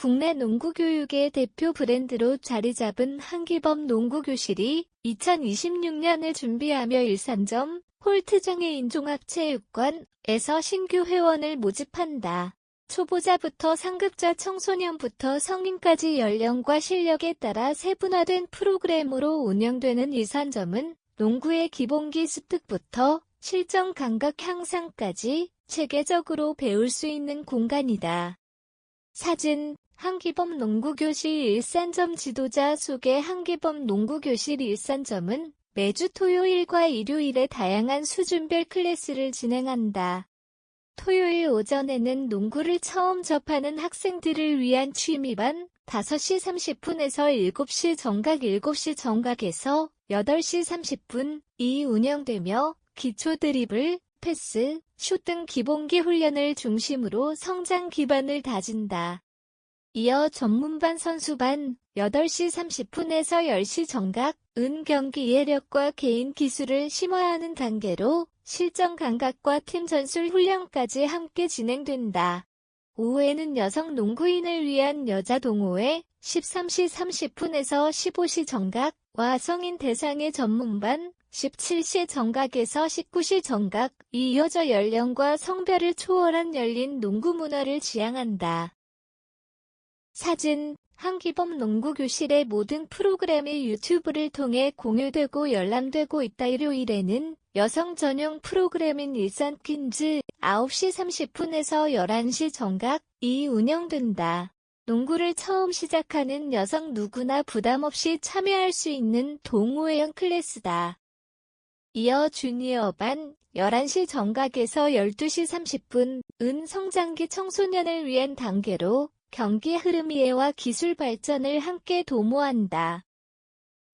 국내 농구교육의 대표 브랜드로 자리 잡은 한기범 농구교실이 2026년을 준비하며 일산점 홀트장애인 종합체육관에서 신규 회원을 모집한다. 초보자부터 상급자 청소년부터 성인까지 연령과 실력에 따라 세분화된 프로그램으로 운영되는 일산점은 농구의 기본기 습득부터 실전 감각 향상까지 체계적으로 배울 수 있는 공간이다. 사진 한기범 농구교실 일산점 지도자 소개 한기범 농구교실 일산점은 매주 토요일과 일요일에 다양한 수준별 클래스를 진행한다. 토요일 오전에는 농구를 처음 접하는 학생들을 위한 취미반 5시 30분에서 7시 정각 7시 정각에서 8시 30분 이 운영되며 기초 드리블, 패스, 슛 등 기본기 훈련을 중심으로 성장 기반을 다진다. 이어 전문반 선수반 8시 30분에서 10시 정각, 은 경기 이해력과 개인 기술을 심화하는 단계로 실전 감각과 팀 전술 훈련까지 함께 진행된다. 오후에는 여성 농구인을 위한 여자 동호회 13시 30분에서 15시 정각과 성인 대상의 전문반 17시 정각에서 19시 정각 이어져 연령과 성별을 초월한 열린 농구 문화를 지향한다. 사진 한기범 농구교실의 모든 프로그램이 유튜브를 통해 공유되고 열람되고 있다. 일요일에는 여성 전용 프로그램인 일산 퀸즈 9시 30분에서 11시 정각 이 운영된다. 농구를 처음 시작하는 여성 누구나 부담 없이 참여할 수 있는 동호회형 클래스다. 이어 주니어 반 11시 정각에서 12시 30분 은 성장기 청소년을 위한 단계로 경기 흐름 이해와 기술 발전을 함께 도모한다.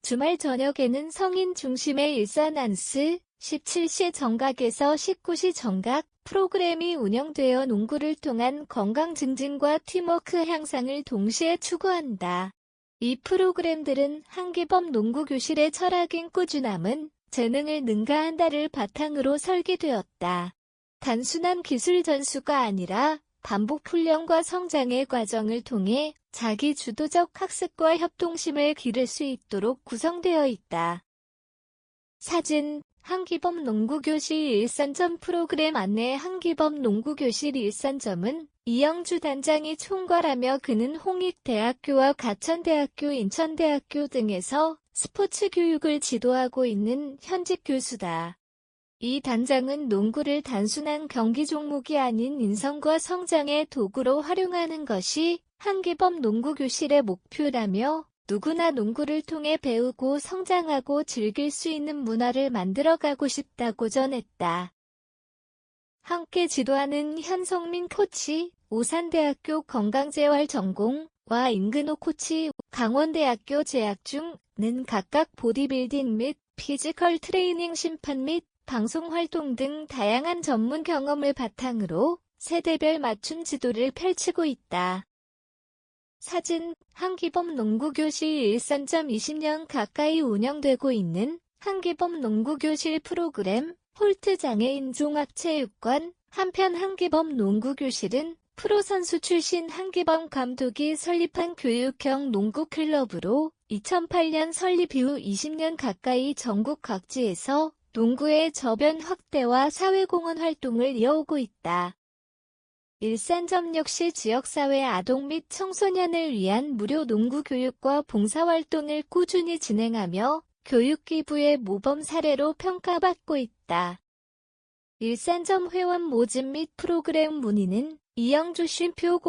주말 저녁에는 성인 중심의 일산 안스 17시 정각에서 19시 정각 프로그램이 운영되어 농구를 통한 건강 증진과 팀워크 향상을 동시에 추구한다. 이 프로그램들은 한기범 농구교실의 철학인 꾸준함은 재능을 능가한다를 바탕으로 설계되었다. 단순한 기술 전수가 아니라 반복 훈련과 성장의 과정을 통해 자기 주도적 학습과 협동심을 기를 수 있도록 구성되어 있다. 사진 한기범 농구교실 일산점 프로그램 안내 한기범 농구교실 일산점은 이영주 단장이 총괄하며 그는 홍익대학교와 가천대학교, 인천대학교 등에서 스포츠 교육을 지도하고 있는 현직 교수다. 이 단장은 농구를 단순한 경기 종목이 아닌 인성과 성장의 도구로 활용하는 것이 한기범 농구교실의 목표라며 누구나 농구를 통해 배우고 성장하고 즐길 수 있는 문화를 만들어가고 싶다고 전했다. 함께 지도하는 현성민 코치, 오산대학교 건강재활 전공과 임근호 코치, 강원대학교 재학 중는 각각 보디빌딩 및 피지컬 트레이닝 심판 및 방송 활동 등 다양한 전문 경험을 바탕으로 세대별 맞춤 지도를 펼치고 있다. 사진 한기범 농구교실 일산점 20년 가까이 운영되고 있는 한기범 농구교실 프로그램 홀트 장애인 종합체육관 한편 한기범 농구교실은 프로선수 출신 한기범 감독이 설립한 교육형 농구클럽으로 2008년 설립 이후 20년 가까이 전국 각지에서 농구의 저변 확대와 사회공헌 활동을 이어오고 있다. 일산점 역시 지역사회 아동 및 청소년을 위한 무료 농구 교육과 봉사활동을 꾸준히 진행하며 교육기부의 모범 사례로 평가받고 있다. 일산점 회원 모집 및 프로그램 문의는 이영주 쉼표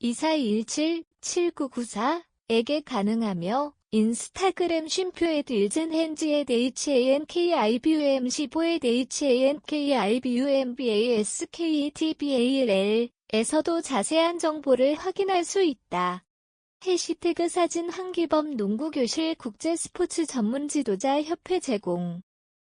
010-2417-7994에게 가능하며 인스타그램 쉼표에드 일젠 핸즈에드 HANKIBUM 15에드 HANKIBUMBASKETBAL 에서도 자세한 정보를 확인할 수 있다. 해시태그 사진 한기범 농구교실 국제스포츠 전문 지도자 협회 제공